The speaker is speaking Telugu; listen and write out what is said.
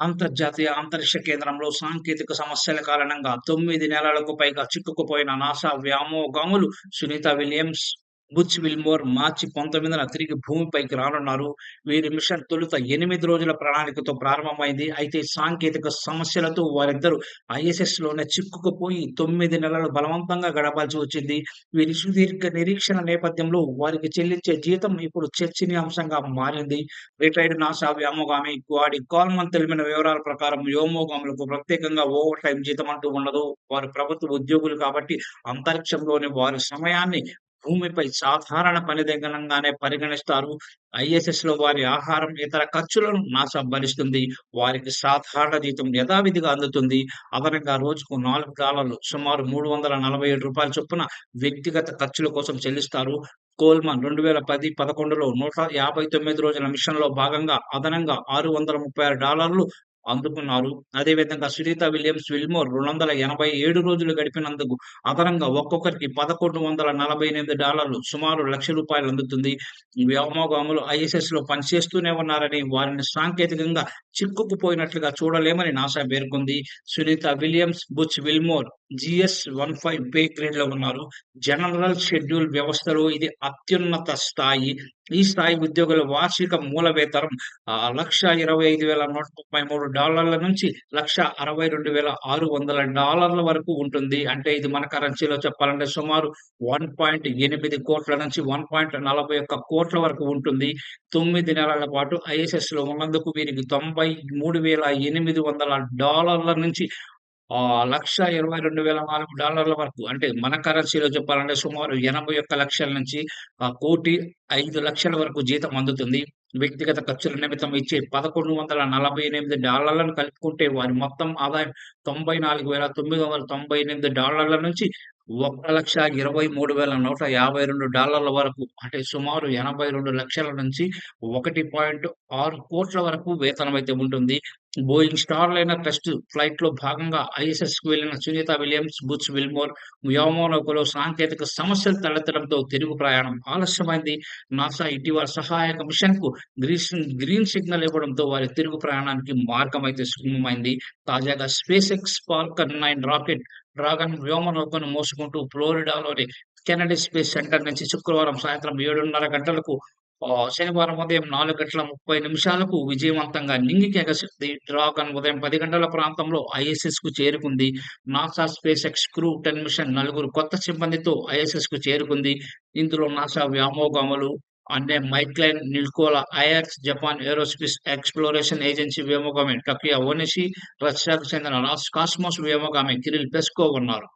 అంతర్జాతీయ అంతరిక్ష కేంద్రంలో సాంకేతిక సమస్యల కారణంగా తొమ్మిది నెలలకు పైగా చిక్కుకుపోయిన నాసా వ్యామోగాములు సునీత విలియమ్స్, బుచ్ విల్మోర్ మార్చి పంతొమ్మిదిన తిరిగి భూమిపైకి రానున్నారు. వీరి మిషన్ తొలుత ఎనిమిది రోజుల ప్రణాళికతో ప్రారంభమైంది. అయితే సాంకేతిక సమస్యలతో వారిద్దరూ ఐఎస్ఎస్‌లోనే చిక్కుకుపోయి తొమ్మిది నెలలు బలవంతంగా గడపాల్సి వచ్చింది. వీరి సుదీర్ఘ నిరీక్షణ నేపథ్యంలో వారికి చెల్లించే జీతం ఇప్పుడు చర్చనీయాంశంగా మారింది. రిటైర్డ్ నాసా వ్యోమగామి వాడి కాల్మన్ తెలిపిన వివరాల ప్రకారం వ్యోమగాములకు ప్రత్యేకంగా ఓవర్ టైం జీతం అంటూ ఉండదు. వారు ప్రభుత్వ ఉద్యోగులు కాబట్టి అంతరిక్షంలోని వారి సమయాన్ని భూమిపై సాధారణ పని పరిగణిస్తారు పరిగణిస్తారు. ఐఎస్ఎస్‌లో వారి ఆహారం, ఇతర ఖర్చులను నాసా భరిస్తుంది. వారికి సాధారణ జీతం యథావిధిగా అందుతుంది. అదనంగా రోజుకు నాలుగు డాలర్లు సుమారు మూడు వందల నలభై ఏడు రూపాయల చొప్పున వ్యక్తిగత ఖర్చుల కోసం చెల్లిస్తారు. కోల్మన్ 2010, 11లో 159 రోజుల మిషన్‌లో భాగంగా అదనంగా $636 అందుకున్నారు. అదేవిధంగా సునీత విలియమ్స్, విల్మోర్ 287 రోజులు గడిపినందుకు అదనంగా ఒక్కొక్కరికి $1148 సుమారు లక్ష రూపాయలు అందుతుంది. వ్యోమగాములు ఐఎస్ఎస్‌లో పనిచేస్తూనే ఉన్నారని, వారిని సాంకేతికంగా చిక్కుకుపోయినట్లుగా చూడలేమని నాసా పేర్కొంది. Sunita Williams, Butch Wilmore GS one five pay గ్రేడ్‌లో ఉన్నారు. జనరల్ షెడ్యూల్ వ్యవస్థలో ఇది అత్యున్నత స్థాయి. ఈ స్థాయి ఉద్యోగుల వార్షిక మూల వేతనం లక్ష ఇరవై ఐదు వేల నూట ముప్పై మూడు డాలర్ల నుంచి లక్ష అరవై రెండు వేల ఆరు వందల డాలర్ల వరకు ఉంటుంది. అంటే ఇది మన కరెన్సీలో చెప్పాలంటే సుమారు వన్ పాయింట్ ఎనిమిది కోట్ల నుంచి వన్ పాయింట్ నలభై ఒక్క కోట్ల వరకు ఉంటుంది. తొమ్మిది నెలల పాటు ఐఎస్ఎస్లో ఉన్నందుకు వీరికి తొంభై మూడు వేల ఎనిమిది వందల డాలర్ల నుంచి లక్ష ఇరవై రెండు వేల నాలుగు డాలర్ల వరకు. అంటే మన కరెన్సీలో చెప్పాలంటే సుమారు ఎనభై ఒక్క లక్షల నుంచి కోటి ఐదు లక్షల వరకు జీతం అందుతుంది. వ్యక్తిగత ఖర్చుల నిమిత్తం ఇచ్చే పదకొండు వందల నలభై ఎనిమిది డాలర్లను కలుపుకుంటే వారి మొత్తం ఆదాయం తొంభై నాలుగు వేల తొమ్మిది వందల తొంభై ఎనిమిది డాలర్ల నుంచి ఒక లక్ష ఇరవై మూడు వేల నూట యాభై రెండు డాలర్ల వరకు. అంటే సుమారు ఎనభై రెండు లక్షల నుంచి ఒకటి పాయింట్ ఆరు కోట్ల వరకు వేతనం అయితే ఉంటుంది. బోయింగ్ స్టార్లైన టెస్ట్ ఫ్లైట్‌లో భాగంగా ఐఎస్ఎస్‌కు వెళ్ళిన సునీత విలియమ్స్, బుచ్ విల్మోర్ వ్యోమనౌకలో సాంకేతిక సమస్యలు తలెత్తడంతో తిరుగు ప్రయాణం ఆలస్యమైంది. నాసా ఇటీవల సహాయక మిషన్‌కు గ్రీస్ గ్రీన్ సిగ్నల్ ఇవ్వడంతో వారి తిరుగు ప్రయాణానికి మార్గమైతే సుగమమైంది. తాజాగా SpaceX Falcon nine rocket Dragon వ్యోమనౌకను మోసుకుంటూ ఫ్లోరిడాలోని కెనడీ స్పేస్ సెంటర్ నుంచి శుక్రవారం సాయంత్రం 7:30 గంటలకు శనివారం ఉదయం 4:30 విజయవంతంగా నింగికి ఎగసింది. డ్రాగన్ ఉదయం పది గంటల ప్రాంతంలో ఐఎస్ఎస్‌కు చేరుకుంది. NASA SpaceX crew 10 mission నలుగురు కొత్త సిబ్బందితో ఐఎస్ఎస్‌కు చేరుకుంది. ఇందులో NASA వ్యోమగాములు Anne McClain Nichole Ayers, Japan aerospace exploration agency వ్యోమగామి Takuya Onishi, రష్యాకు చెందిన రాస్ కాస్మోస్ వ్యోమగామి కిరిల్ పెస్కో ఉన్నారు.